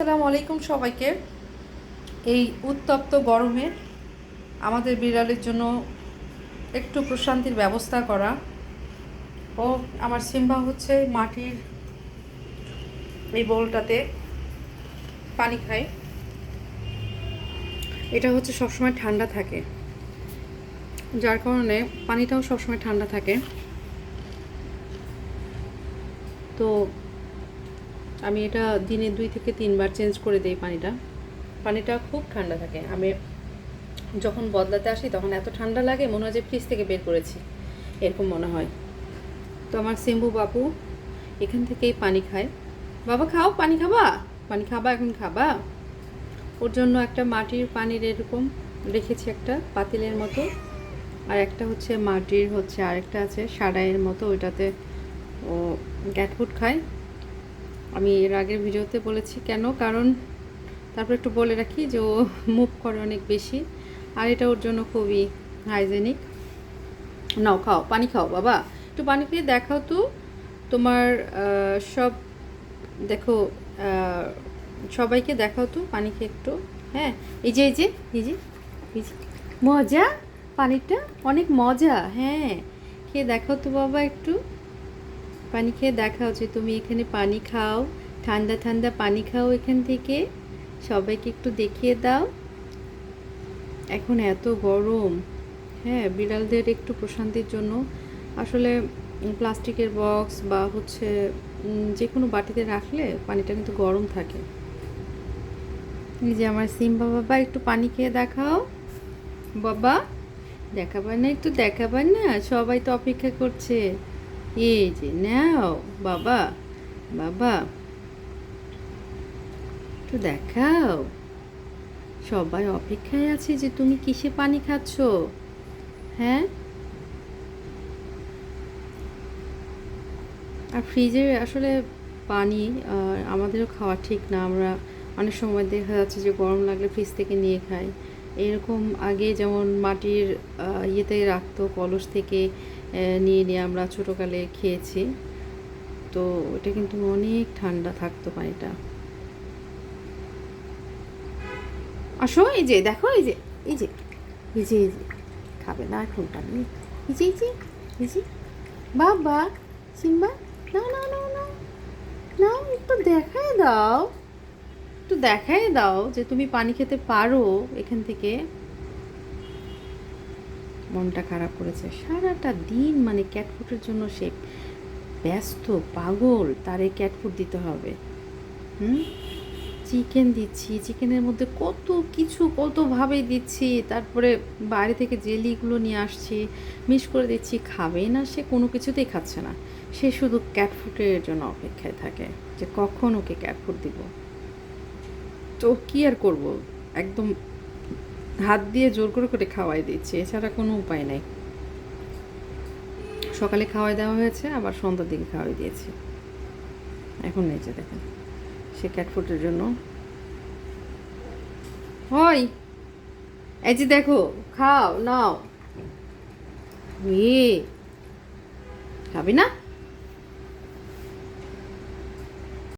আসসালামু আলাইকুম সবাইকে। এই উত্তপ্ত গরমে আমাদের বিড়ালের জন্য একটু প্রশান্তির ব্যবস্থা করা। ও, আমার সিম্বা হচ্ছে মাটির এই বোলটাতে পানি খায়। এটা হচ্ছে সবসময় ঠান্ডা থাকে। যার কারণে পানিটাও সবসময় ঠান্ডা থাকে। তো আমি এটা দিনে দুই থেকে তিনবার চেঞ্জ করে দিই পানিটা পানিটা খুব ঠান্ডা থাকে আমি যখন বদলাতে আসি তখন এত ঠান্ডা লাগে মনে হয় যে ফ্রিজ থেকে বের করেছি এরকম মনে হয় তো আমার সিম্বু বাপু এখান থেকেই পানি খায় বাবা খাও পানি খাবা পানি খাবা এখন খাবা ওর জন্য একটা মাটির পানির এরকম রেখেছি একটা পাতিলের মতো আর একটা হচ্ছে মাটির হচ্ছে আরেকটা আছে সারাইয়ের মতো ওইটাতে ও ক্যাটফুড খায় আমি এর আগের ভিডিওতে বলেছি, কেন? কারণ তারপর একটু বলে রাখি যে ও মুভ করে অনেক বেশি। আর এটা ওর জন্য খুবই হাইজেনিক নাও, খাও, পানি খাও, বাবা। একটু পানি খেয়ে দেখাও তো তোমার সব, দেখো সবাইকে দেখাও তো পানি খেয়ে একটু। হ্যাঁ এই যে এই যে এই যে এই যে। মজা? পানিটা? অনেক মজা। হ্যাঁ খেয়ে দেখাও তো বাবা একটু। পানি খেয়ে দেখাও যে তুমি এখানে পানি খাও, ঠান্ডা ঠান্ডা পানি খাও এখান থেকে। সবাইকে একটু দেখিয়ে দাও। এখন এত গরম। হ্যাঁ বিড়ালদের একটু প্রশান্তির জন্য। আসলে প্লাস্টিকের বক্স বা হচ্ছে যে কোনো বাটিতে রাখলে পানিটা কিন্তু গরম থাকে। এই যে আমার সিম্বা বাবা, একটু পানি খেয়ে দেখাও। বাবা, দেখাবার না একটু দেখাবার না, সবাই তো অপেক্ষা করছে। এই যে, নাও, বাবা বাবা। দেখাও। সবাই অপেক্ষায় আছে যে তুমি কিসে পানি খাচ্ছ? হ্যাঁ? আর ফ্রিজে আসলে পানি আমাদেরও খাওয়া ঠিক না। আমরা অনেক সময় দেখা যাচ্ছে যে গরম লাগলে ফ্রিজ থেকে নিয়ে খাই। এরকম আগে যেমন মাটির ইয়েতে রাখতো, কলস থেকে নিয়ে নিয়ে আমরা ছোটোকালে খেয়েছি। তো এটা কিন্তু অনেক ঠান্ডা থাকতো পানিটা। আসো, এই যে, দেখো, এই যে এই যে এই যে এই যে, খাবে না এখন পানি এই যে এই যে এই যে, বাবা, সিম্বা, না না না না না, একটু দেখায় দাও। একটু দেখাই দাও যে তুমি পানি খেতে পারো এখান থেকে। মনটা খারাপ করেছে। সারাটা দিন মানে ক্যাটফুটের জন্য সে ব্যস্ত, পাগল, তারে ক্যাটফুট দিতে হবে। হুম? চিকেন দিচ্ছি চিকেনের মধ্যে কত কিছু কতভাবে দিচ্ছি। তারপরে বাইরে থেকে জেলিগুলো নিয়ে আসছি মিস করে দিচ্ছি খাবেই না সে, কোনো কিছুতেই খাচ্ছে না। সে শুধু ক্যাটফুটের জন্য অপেক্ষায় থাকে যে কখন ওকে ক্যাটফুট দিব। তো কী আর করব? একদম হাত দিয়ে জোর করে করে খাওয়াই দিচ্ছি, এছাড়া কোনো উপায় নাই। সকালে খাওয়াই দেওয়া হয়েছে, আবার সন্ধ্যার দিকে খাওয়াই দিয়েছি। এখন যে দেখেন, সে ক্যাটফুটের জন্য। হয় এই যে দেখো, খাও, নাও। খাবি না?